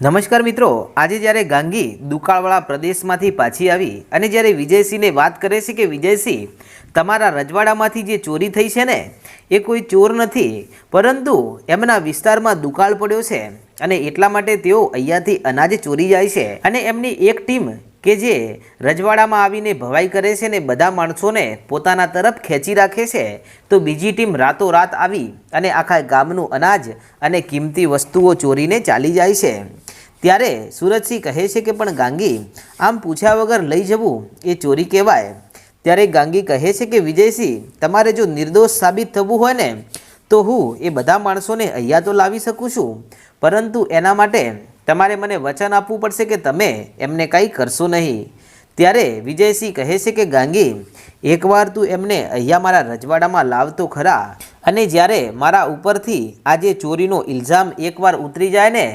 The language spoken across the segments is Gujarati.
નમસ્કાર મિત્રો, આજે જ્યારે ગાંગી દુકાળવાળા પ્રદેશમાંથી પાછી આવી અને જ્યારે વિજયસિંહને વાત કરે છે કે વિજયસિંહ, તમારા રજવાડામાંથી જે ચોરી થઈ છે ને, એ કોઈ ચોર નથી, પરંતુ એમના વિસ્તારમાં દુકાળ પડ્યો છે અને એટલા માટે તેઓ અહીંયાથી અનાજ ચોરી જાય છે અને એમની એક ટીમ કે જે રજવાડામાં આવીને ભવાઈ કરે છે ને, બધા માણસોને પોતાના તરફ ખેંચી રાખે છે, તો બીજી ટીમ રાતોરાત આવી અને આખા ગામનું અનાજ અને કિંમતી વસ્તુઓ ચોરીને ચાલી જાય છે. ત્યારે સુરજસિંહ કહે છે કે પણ ગાંગી, આમ પૂછ્યા વગર લઈ જવું એ ચોરી કહેવાય. ત્યારે ગાંગી કહે છે કે, વિજયસિંહ, તમારે જો નિર્દોષ સાબિત થવું હોય ને, તો હું એ બધા માણસોને અહીંયા તો લાવી શકું છું. પરંતુ એના માટે તમારે મને વચન આપવું પડશે કે તમે એમને કંઈ કરશો નહીં. ત્યારે વિજયસિંહ કહે છે કે, ગાંગી, એકવાર તું એમને અહીંયા મારા રજવાડામાં લાવતો ખરા અને જ્યારે મારા ઉપરથી આ જે ચોરીનો ઇલ્ઝામ એકવાર ઉતરી જાય ને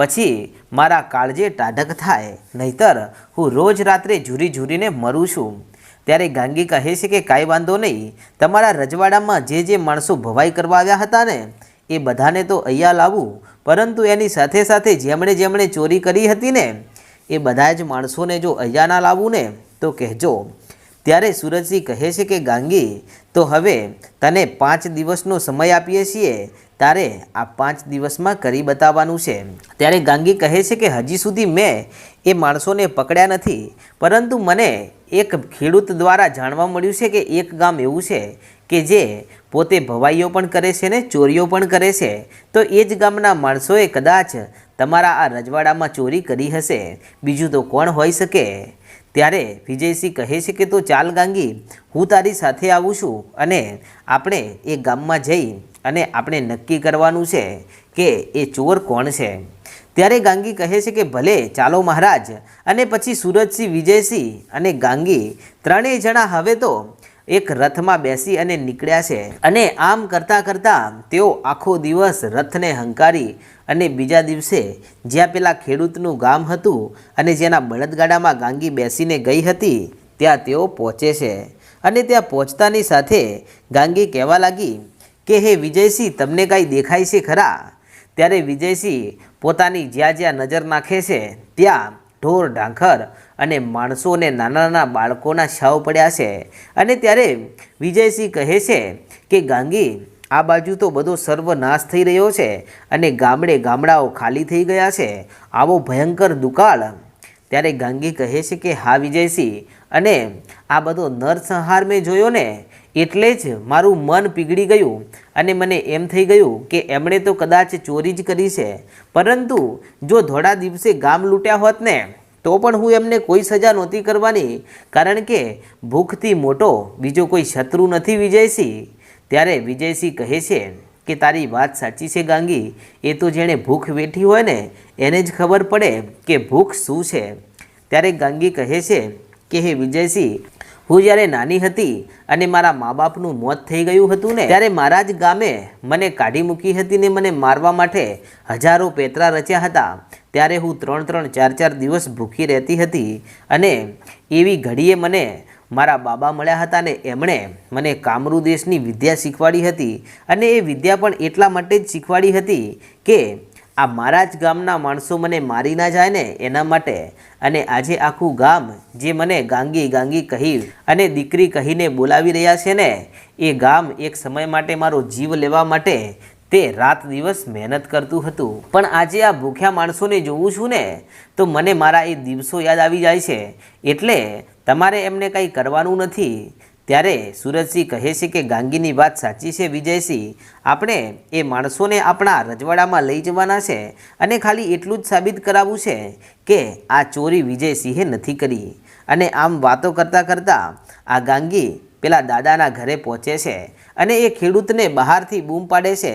પછી મારા કાળજે ટાઢક થાય, નહીતર હું રોજ રાત્રે ઝૂરી ઝૂરીને મરું છું. ત્યારે ગાંગી કહે છે કે, કાંઈ વાંધો નહીં, તમારા રજવાડામાં જે જે માણસો ભવાઈ કરવા આવ્યા હતા ને, એ બધાને તો અહીંયા લાવું. પરંતુ એની સાથે સાથે જેમણે જેમણે ચોરી કરી હતી ને, એ બધા જ માણસોને જો અહીંયા ના લાવું ને, તો કહેજો. ત્યારે સુરજસિંહ કહે છે કે, ગાંગી, તો હવે તને પાંચ દિવસનો સમય આપીએ છીએ. તારે આ પાંચ દિવસમાં કરી બતાવવાનું છે. ત્યારે ગાંગી કહે છે કે હજી સુધી મેં એ માણસોને પકડ્યા નથી, પરંતુ મને એક ખેડૂત દ્વારા જાણવા મળ્યું છે કે એક ગામ એવું છે કે જે પોતે ભવાઈઓ પણ કરે છે ને ચોરીઓ પણ કરે છે. તો એ જ ગામના માણસોએ કદાચ તમારા આ રજવાડામાં ચોરી કરી હશે. બીજું તો કોણ હોઈ શકે? ત્યારે વિજયસિંહ કહે છે કે તો ચાલ ગાંગી, હું તારી સાથે આવું છું અને આપણે એ ગામમાં જઈ અને આપણે નક્કી કરવાનું છે કે એ ચોર કોણ છે. ત્યારે ગાંગી કહે છે કે ભલે, ચાલો મહારાજ. અને પછી સુરજસિંહ, વિજયસિંહ અને ગાંગી ત્રણેય જણા હવે તો એક રથમાં બેસી અને નીકળ્યા છે. અને આમ કરતાં કરતાં તેઓ આખો દિવસ રથને હંકારી અને બીજા દિવસે જ્યાં પેલા ખેડૂતનું ગામ હતું અને જેના બળદગાડામાં ગાંગી બેસીને ગઈ હતી, ત્યાં તેઓ પહોંચે છે. અને ત્યાં પહોંચતાની સાથે ગાંગી કહેવા લાગી કે હે વિજયસિંહ, તમને કાંઈ દેખાય છે ખરા? ત્યારે વિજયસિંહ પોતાની જ્યાં જ્યાં નજર નાખે છે, ત્યાં ઢોર, ઢાંખર અને માણસો અને નાના નાના બાળકોના શાવ પડ્યા છે. અને ત્યારે વિજયસિંહ કહે છે કે, ગાંગી, આ બાજુ તો બધો સર્વનાશ થઈ રહ્યો છે અને ગામડે ગામડાઓ ખાલી થઈ ગયા છે. આવો ભયંકર દુકાળ ત્યારે ગાંગી કહે છે કે, હા વિજયસિંહ, અને આ બધો નરસંહાર મેં જોયો ને, એટલે જ મારું મન પીગળી ગયું. અને મને એમ થઈ ગયું કે, એમણે તો કદાચ ચોરી જ કરી છે. પરંતુ જો થોડા દિવસે ગામ લૂંટ્યા હોત ને, તો પણ હું એમને કોઈ સજા નહોતી કરવાની. કારણ કે ભૂખથી મોટો બીજો કોઈ શત્રુ નથી વિજયસિંહ. ત્યારે વિજયસિંહ કહે છે કે તારી વાત સાચી છે ગાંગી? એ તો જેણે ભૂખ વેઠી હોય ને, એને જ ખબર પડે કે ભૂખ શું છે. ત્યારે ગાંગી કહે છે કે, હે વિજયસિંહ, હું જ્યારે નાની હતી અને મારા મા બાપનું મોત થઈ ગયું હતું ને, ત્યારે મારા જ ગામે મને કાઢી મૂકી હતી ને મને મારવા માટે હજારો પેતરા રચ્યા હતા. ત્યારે હું ત્રણ ત્રણ ચાર ચાર દિવસ ભૂખી રહેતી હતી અને એવી ઘડીએ મને મારા બાબા મળ્યા હતા ને એમણે મને કામરૂ દેશની વિદ્યા શીખવાડી હતી અને એ વિદ્યા પણ એટલા માટે જ શીખવાડી હતી કે આ મારા જ ગામના માણસો મને મારી ના જાય ને એના માટે. અને આજે આખું ગામ જે મને ગાંગી ગાંગી કહી અને દીકરી કહીને બોલાવી રહ્યા છે ને, એ ગામ એક સમય માટે મારો જીવ લેવા માટે તે રાત દિવસ મહેનત કરતું હતું. પણ આજે આ ભૂખ્યા માણસોને જોઉં છું ને, તો મને મારા એ દિવસો યાદ આવી જાય છે. એટલે તમારે એમને કંઈ કરવાનું નથી. ત્યારે સુરજસિંહ કહે છે કે ગાંગીની વાત સાચી છે વિજયસિંહ. આપણે એ માણસોને આપણા રજવાડામાં લઈ જવાના છે અને ખાલી એટલું જ સાબિત કરાવવું છે કે આ ચોરી વિજયસિંહે નથી કરી. અને આમ વાતો કરતાં કરતાં આ ગાંગી પેલા દાદાના ઘરે પહોંચે છે અને એ ખેડૂતને બહારથી બૂમ પાડે છે.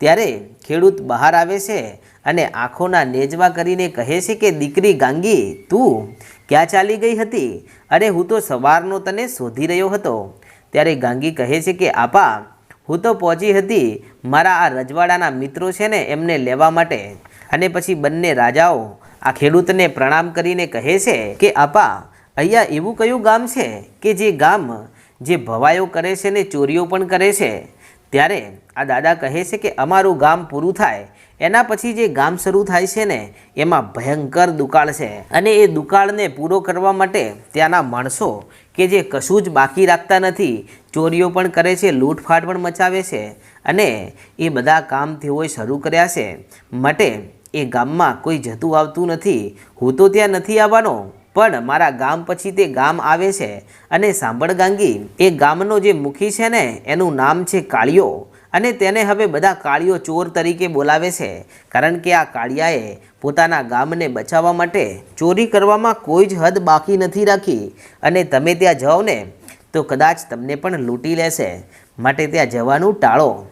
ત્યારે ખેડૂત બહાર આવે છે અને આંખોના નેજવા કરીને કહે છે કે, દીકરી ગાંગી, તું ક્યાં ચાલી ગઈ હતી? અરે, હું તો સવારનો તને શોધી રહ્યો હતો. ત્યારે ગાંગી કહે છે કે, આપા, હું તો પહોંચી હતી. મારા આ રજવાડાના મિત્રો છે ને, એમને લેવા માટે. અને પછી બંને રાજાઓ આ ખેડૂતને પ્રણામ કરીને કહે છે કે, આપા, અહીંયા એવું કયું ગામ છે કે જે ગામ જે ભવાયો કરે છે ને ચોરીઓ પણ કરે છે? ત્યારે આ દાદા કહે છે કે, અમારું ગામ પૂરું થાય એના પછી જે ગામ શરૂ થાય છે ને, એમાં ભયંકર દુકાળ છે. અને એ દુકાળને પૂરો કરવા માટે ત્યાંના માણસો કે જે કશું જ બાકી રાખતા નથી, ચોરીઓ પણ કરે છે, લૂંટફાટ પણ મચાવે છે અને એ બધા કામ તેઓએ શરૂ કર્યા છે. માટે એ ગામમાં કોઈ જતું આવતું નથી. હું તો ત્યાં નથી આવવાનો, પણ મારા ગામ પછી તે ગામ આવે છે. અને સાંભળ ગાંગી એ ગામનો જે મુખી છે ને, એનું નામ છે કાળિયો. અને તેને હવે બધા કાળીઓ ચોર તરીકે બોલાવે છે, કારણ કે આ કાળિયાએ પોતાના ગામને બચાવવા માટે ચોરી કરવામાં કોઈ જ હદ બાકી નથી રાખી. અને તમે ત્યાં જાઓ ને, તો કદાચ તમને પણ લૂંટી લેશે. માટે ત્યાં જવાનું ટાળો.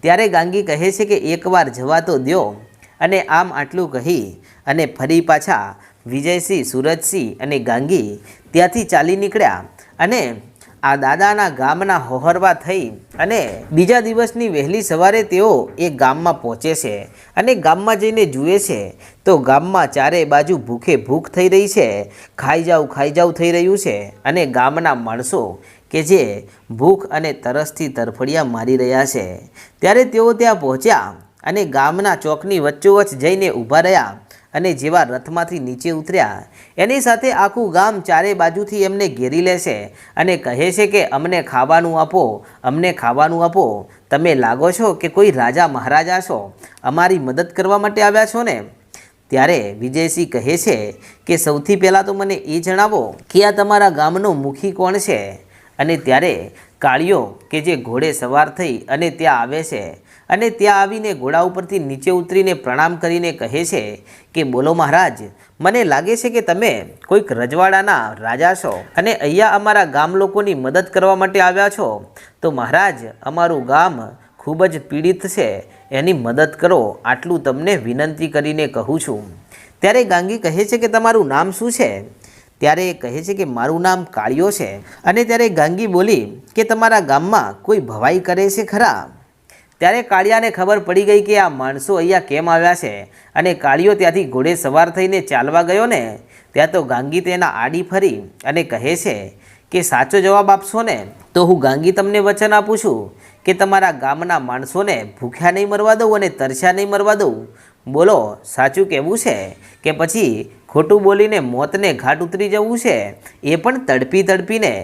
ત્યારે ગાંગી કહે છે કે એકવાર જવા તો દ્યો. અને આમ આટલું કહી અને ફરી પાછા વિજયસિંહ, સુરજસિંહ અને ગાંગી ત્યાંથી ચાલી નીકળ્યા. અને આ દાદાના ગામના હોહરવા થઈ અને બીજા દિવસની વહેલી સવારે તેઓ એ ગામમાં પહોંચે છે અને ગામમાં જઈને જુએ છે. તો ગામમાં ચારે બાજુ ભૂખે ભૂખ થઈ રહી છે ખાઈ જાઉં ખાઈ જાઉં થઈ રહ્યું છે અને ગામના માણસો કે જે ભૂખ અને તરસથી તરફડિયા મારી રહ્યા છે. ત્યારે તેઓ ત્યાં પહોંચ્યા અને ગામના ચોકની વચ્ચોવચ્ચ જઈને ઊભા રહ્યા અને જેવા રથમાંથી નીચે ઉતર્યા એની સાથે આખું ગામ ચારે બાજુથી એમને ઘેરી લે છે અને કહે છે કે, અમને ખાવાનું આપો, અમને ખાવાનું આપો. તમે લાગો છો કે કોઈ રાજા મહારાજા છો? અમારી મદદ કરવા માટે આવ્યા છો ને? ત્યારે વિજયસિંહ કહે છે કે, સૌથી પહેલાં તો મને એ જણાવો કે આ તમારા ગામનો મુખી કોણ છે? અને ત્યારે કાળિયો કે જે ઘોડે સવાર થઈ અને ત્યાં આવે છે અને ત્યાં આવીને ઘોડા ઉપરથી નીચે ઉતરીને પ્રણામ કરીને કહે છે કે, બોલો મહારાજ, મને લાગે છે કે તમે કોઈક રજવાડાના રાજા છો અને અહીંયા અમારા ગામ લોકોની મદદ કરવા માટે આવ્યા છો. તો મહારાજ, અમારું ગામ ખૂબ જ પીડિત છે. એની મદદ કરો. આટલું તમને વિનંતી કરીને કહું છું. ત્યારે ગાંગી કહે છે કે, તમારું નામ શું છે? ત્યારે એ કહે છે કે, મારું નામ કાળિયો છે. અને ત્યારે ગાંગી બોલી કે, તમારા ગામમાં કોઈ ભવાઈ કરે છે ખરા? ત્યારે કાળિયાને ખબર પડી ગઈ કે આ માણસો અહીંયા કેમ આવ્યા છે અને કાળિયો ત્યાંથી ઘોડે સવાર થઈને ચાલવા ગયો ને, ત્યાં તો ગાંગી તેના આડી ફરી અને કહે છે કે, સાચો જવાબ આપશો ને, તો હું ગાંગી તમને વચન આપું છું કે તમારા ગામના માણસોને ભૂખ્યા નહીં મરવા દઉં અને તરસ્યા નહીં મરવા દઉં. બોલો, સાચું કહેવું છે કે પછી ખોટું બોલીને મોતને ઘાટ ઉતરી જવું છે? એ પણ તડપી તડપીને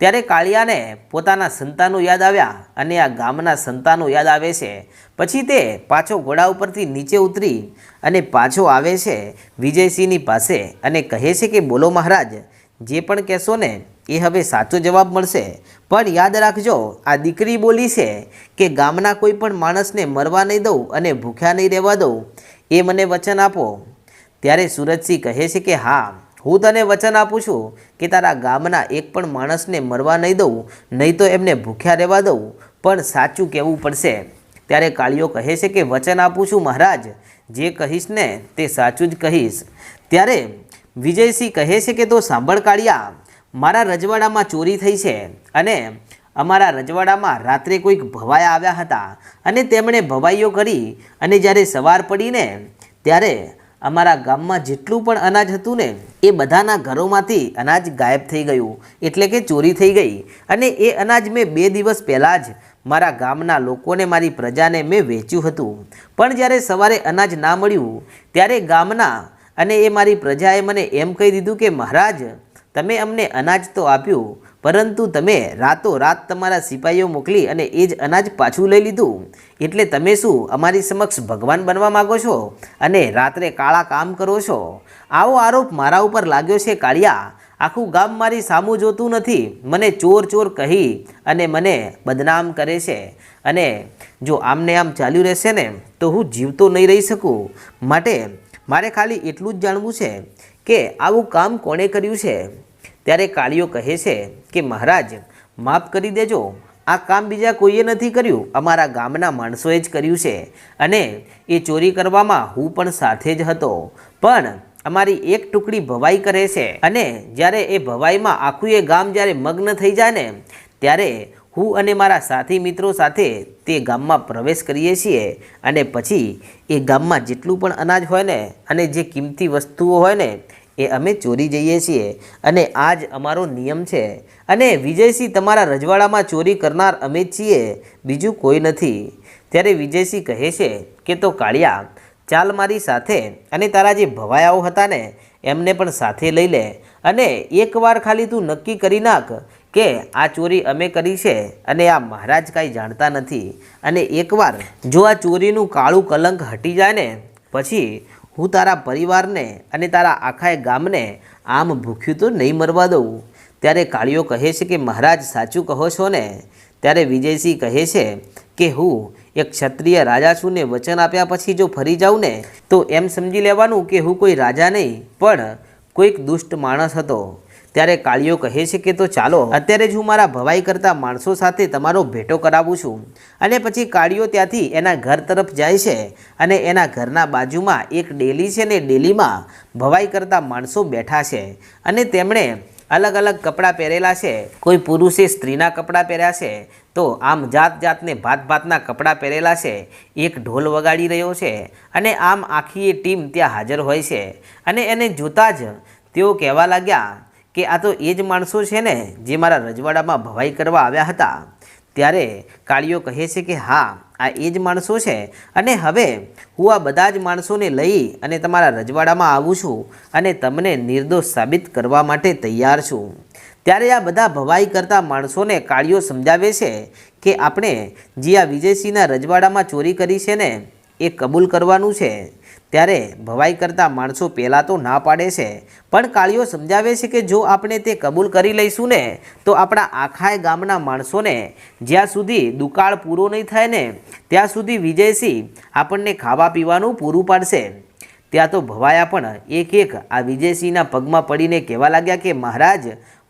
ત્યારે કાળિયાને પોતાના સંતાનો યાદ આવ્યા અને આ ગામના સંતાનો યાદ આવે છે. પછી તે પાછો ઘોડા ઉપરથી નીચે ઉતરી અને પાછો આવે છે વિજયસિંહની પાસે અને કહે છે કે, બોલો મહારાજ, જે પણ કહેશો ને, એ હવે સાચો જવાબ મળશે. પણ યાદ રાખજો, આ દીકરી બોલી છે કે, ગામના કોઈ પણ માણસને મરવા નહીં દઉં અને ભૂખ્યા નહીં રહેવા દઉં, એ મને વચન આપો. ત્યારે સુરજસિંહ કહે છે કે, હા હું તને વચન આપું છું કે તારા ગામના એક પણ માણસને મરવા નહીં દઉં, નહીં તો એમને ભૂખ્યા રહેવા દઉં. પણ સાચું કહેવું પડશે. ત્યારે કાળિયો કહે છે કે, વચન આપું છું મહારાજ, જે કહીશ ને તે સાચું જ કહીશ. ત્યારે વિજયસિંહ કહે છે કે, તો સાંભળ કાળિયા, મારા રજવાડામાં ચોરી થઈ છે અને અમારા રજવાડામાં રાત્રે કોઈક ભવાયા આવ્યા હતા અને તેમણે ભવાઈઓ કરી અને જ્યારે સવાર પડીને ત્યારે અમારા ગામમાં જેટલું પણ અનાજ હતું ને, એ બધાના ઘરોમાંથી અનાજ ગાયબ થઈ ગયું. એટલે કે ચોરી થઈ ગઈ. અને એ અનાજ મેં બે દિવસ પહેલાં જ મારા ગામના લોકોને, મારી પ્રજાને મેં વેચ્યું હતું. પણ જ્યારે સવારે અનાજ ના મળ્યું, ત્યારે ગામના અને એ મારી પ્રજાએ મને એમ કહી દીધું કે, મહારાજ, તમે અમને અનાજ તો આપ્યું પરંતુ તમે રાતો રાત તમારા સિપાહીઓ મોકલી અને એ જ અનાજ પાછું લઈ લીધું. એટલે તમે શું અમારી સમક્ષ ભગવાન બનવા માગો છો અને રાત્રે કાળા કામ કરો છો? આવો આરોપ મારા ઉપર લાગ્યો છે કાળિયા. આખું ગામ મારી સામું જોતું નથી. મને ચોર ચોર કહી અને મને બદનામ કરે છે. અને જો આમને આમ ચાલ્યું રહેશે ને, તો હું જીવતો નહીં રહી શકું. માટે મારે ખાલી એટલું જ જાણવું છે કે આવું કામ કોણે કર્યું છે? ત્યારે કાળીઓ કહે છે કે, મહારાજ, માફ કરી દેજો. આ કામ બીજા કોઈએ નથી કર્યું. અમારા ગામના માણસોએ જ કર્યું છે. અને એ ચોરી કરવામાં હું પણ સાથે જ હતો. પણ અમારી એક ટુકડી ભવાઈ કરે છે. અને જ્યારે એ ભવાઈમાં આખું એ ગામ જ્યારે મગ્ન થઈ જાય ને, ત્યારે હું અને મારા સાથી મિત્રો સાથે તે ગામમાં પ્રવેશ કરીએ છીએ. અને પછી એ ગામમાં જેટલું પણ અનાજ હોય ને, અને જે કિંમતી વસ્તુઓ હોય ને એ અમે ચોરી જઈએ છીએ અને આ જ અમારો નિયમ છે. અને વિજયસિંહ તમારા રજવાડામાં ચોરી કરનાર અમે છીએ, બીજું કોઈ નથી. ત્યારે વિજયસિંહ કહે છે કે, તો કાળિયા, ચાલ મારી સાથે અને તારા જે ભવાયાઓ હતા ને, એમને પણ સાથે લઈ લે. અને એકવાર ખાલી તું નક્કી કરી નાખ કે આ ચોરી અમે કરી છે અને આ મહારાજ કાંઈ જાણતા નથી. અને એકવાર જો આ ચોરીનું કાળું કલંક હટી જાય ને, પછી હું તારા પરિવારને અને તારા આખા ગામને આમ ભૂખ્યું તો નહીં મરવા દઉં. ત્યારે કાળીઓ કહે છે કે, મહારાજ, સાચું કહો છો ને? ત્યારે વિજયસિંહ કહે છે કે, હું એક ક્ષત્રિય રાજા છું ને વચન આપ્યા પછી જો ફરી જાઉં ને, તો એમ સમજી લેવાનું કે હું કોઈ રાજા નહીં, પણ કોઈક દુષ્ટ માણસ હતો. ત્યારે કાળીઓ કહે છે કે તો ચાલો, અત્યારે જ હું મારા ભવાઈ કરતા માણસો સાથે તમારો ભેટો કરાવું છું. અને પછી કાળીઓ ત્યાંથી એના ઘર તરફ જાય છે અને એના ઘરના બાજુમાં એક ડેલી છે ને ડેલીમાં ભવાઈ કરતા માણસો બેઠા છે. અને તેમણે અલગ અલગ કપડાં પહેરેલા છે. કોઈ પુરુષે સ્ત્રીના કપડાં પહેર્યા છે. તો આમ જાત જાતને ભાત ભાતના કપડાં પહેરેલા છે. એક ઢોલ વગાડી રહ્યો છે. અને આમ આખી એ ટીમ ત્યાં હાજર હોય છે. અને એને જોતાં જ તેઓ કહેવા લાગ્યા કે આ તો એ જ માણસો છે ને જે મારા રજવાડામાં ભવાઈ કરવા આવ્યા હતા. ત્યારે કાળીઓ કહે છે કે, હા, આ એ જ માણસો છે. અને હવે હું આ બધા જ માણસોને લઈ અને તમારા રજવાડામાં આવું છું અને તમને નિર્દોષ સાબિત કરવા માટે તૈયાર છું. ત્યારે આ બધા ભવાઈ કરતા માણસોને કાળીઓ સમજાવે છે કે, આપણે જે આ વિજયસિંહના રજવાડામાં ચોરી કરી છે ને, એ કબૂલ કરવાનું છે. ત્યારે ભવાઈ કરતા માણસો પહેલાં તો ના પાડે છે. પણ કાળીઓ સમજાવે છે કે જો આપણે તે કબૂલ કરી લઈશું ને, તો આપણા આખાય ગામના માણસોને જ્યાં સુધી દુકાળ પૂરો નહીં થાય ને, ત્યાં સુધી વિજયસિંહ આપણને ખાવા પીવાનું પૂરું પાડશે. ત્યાં તો ભવાયા પણ એક એક આ વિજયસિંહના પગમાં પડીને કહેવા લાગ્યા કે, મહારાજ,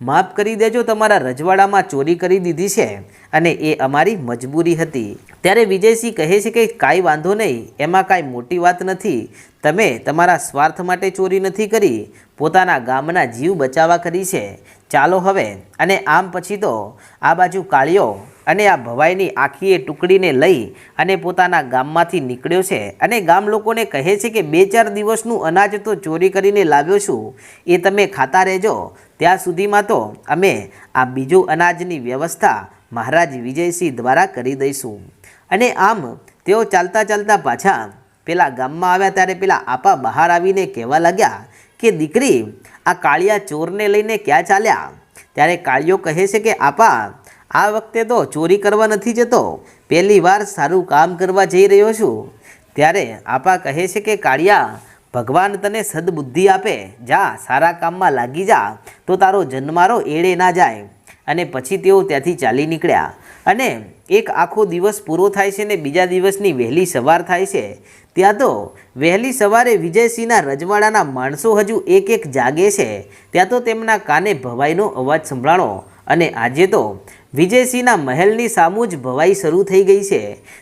માફ કરી દેજો, તમારા રજવાડામાં ચોરી કરી દીધી છે અને એ અમારી મજબૂરી હતી. ત્યારે વિજયસિંહ કહે છે કે, કાંઈ વાંધો નહીં, એમાં કાંઈ મોટી વાત નથી. તમે તમારા સ્વાર્થ માટે ચોરી નથી કરી, પોતાના ગામના જીવ બચાવવા કરી છે. ચાલો હવે, અને આમ પછી તો, આ બાજુ કાળીઓ અને આ ભવાઈની આખીએ ટુકડીને લઈ અને પોતાના ગામમાંથી નીકળ્યો છે. અને ગામ લોકોને કહે છે કે બે ચાર દિવસનું અનાજ તો ચોરી કરીને લાવ્યો છું. એ તમે ખાતા રહેજો. ત્યાં સુધીમાં તો અમે આ બીજું અનાજની વ્યવસ્થા મહારાજ વિજયસિંહ દ્વારા કરી દઈશું. અને આમ તેઓ ચાલતા ચાલતા પાછા પેલા ગામમાં આવ્યા ત્યારે પેલા આપા બહાર આવીને કહેવા લાગ્યા કે દીકરી, આ કાળિયા ચોરને લઈને ક્યાં ચાલ્યા? ત્યારે કાળિયો કહે છે કે, આપા આ વખતે તો ચોરી કરવા નથી જતો. પહેલી વાર સારું કામ કરવા જઈ રહ્યો છું. ત્યારે આપા કહે છે કે, કાળિયા, ભગવાન તને સદબુદ્ધિ આપે. જા, સારા કામમાં લાગી જા. તો તારો જન્મારો એળે ના જાય. અને પછી તેઓ ત્યાંથી ચાલી નીકળ્યા. અને એક આખો દિવસ પૂરો થાય છે ને બીજા દિવસની વહેલી સવાર થાય છે. ત્યાં તો વહેલી સવારે વિજયસિંહના રજવાડાના માણસો હજુ એક એક જાગે છે. ત્યાં તો તેમના કાને ભવાઈનો અવાજ સંભળાણો. અને આજે તો વિજયસિંહના મહેલની સામું જ ભવાઈ શરૂ થઈ ગઈ છે.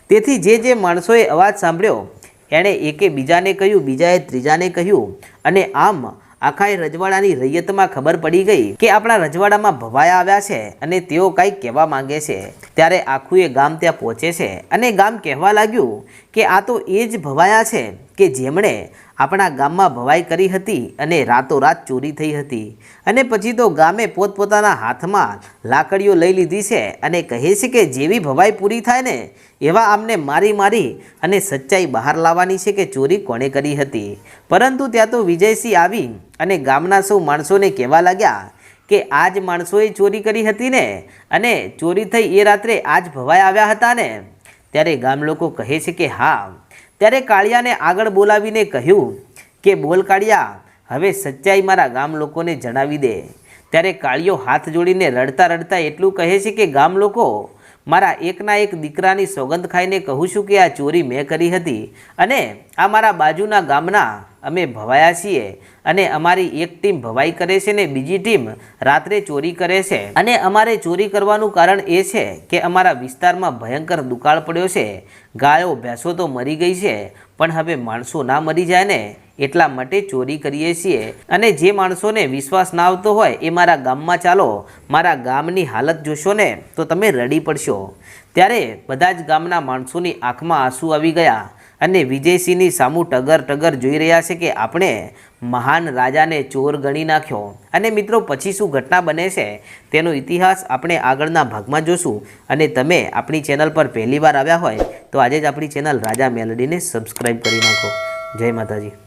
તેથી જે જે માણસોએ અવાજ સાંભળ્યો, એણે એકે બીજાને કહ્યું, બીજાએ ત્રીજાને કહ્યું અને આમ આખા રજવાડાની રૈયતમાં ખબર પડી ગઈ કે આપણા રજવાડામાં ભવાયા આવ્યા છે અને તેઓ કંઈક કહેવા માંગે છે. ત્યારે આખું એ ગામ ત્યાં પહોંચે છે અને ગામ કહેવા લાગ્યું કે આ તો એ જ ભવાયા છે કે જેમણે આપણા ગામમાં ભવાઈ કરી હતી અને રાતોરાત ચોરી થઈ હતી. અને પછી તો ગામે પોતપોતાના હાથમાં લાકડીઓ લઈ લીધી છે અને કહે છે કે જેવી ભવાઈ પૂરી થાય ને, એવા આમને મારી મારી અને સચ્ચાઈ બહાર લાવવાની છે કે ચોરી કોણે કરી હતી. પરંતુ ત્યાં તો વિજયસિંહ આવી અને ગામના સૌ માણસોને કહેવા લાગ્યા કે આ જ માણસોએ ચોરી કરી હતી ને, અને ચોરી થઈ એ રાત્રે આ જ ભવાઈ આવ્યા હતા ને. ત્યારે ગામ લોકો કહે છે કે હા ત્યારે કાળિયાને આગળ બોલાવીને કહ્યું કે, બોલ કાળિયા, હવે સચ્ચાઈ મારા ગામ લોકોને જણાવી દે. ત્યારે કાળિયો હાથ જોડીને રડતા રડતા એટલું કહે છે કે, ગામ લોકો, મારા એકના એક દીકરાની સોગંદ ખાઈને કહું છું કે આ ચોરી મેં કરી હતી અને આ મારા બાજુના ગામના અમે ભવાયા છીએ અને અમારી એક ટીમ ભવાઈ કરે છે ને બીજી ટીમ રાત્રે ચોરી કરે છે. અને અમારે ચોરી કરવાનું કારણ એ છે કે અમારા વિસ્તારમાં ભયંકર દુકાળ પડ્યો છે. ગાયો, ભેંસો તો મરી ગઈ છે, પણ હવે માણસો ના મરી જાય ને એટલા માટે ચોરી કરીએ છીએ. અને જે માણસોને વિશ્વાસ ના આવતો હોય એ મારા ગામમાં ચાલો, મારા ગામની હાલત જોશો ને તો તમે રડી પડશો. ત્યારે બધા જ ગામના માણસોની આંખમાં આંસુ આવી ગયા. અને વિજયસિંહની સામું ટગર ટગર જોઈ રહ્યા છે કે આપણે મહાન રાજાને ચોર ગણી નાખ્યો. અને મિત્રો, પછી શું ઘટના બને છે તેનો ઇતિહાસ આપણે આગળના ભાગમાં જોશું. અને તમે આપણી ચેનલ પર પહેલીવાર આવ્યા હોય તો આજે જ આપણી ચેનલ રાજા મેલડીને સબસ્ક્રાઈબ કરી નાખો. જય માતાજી.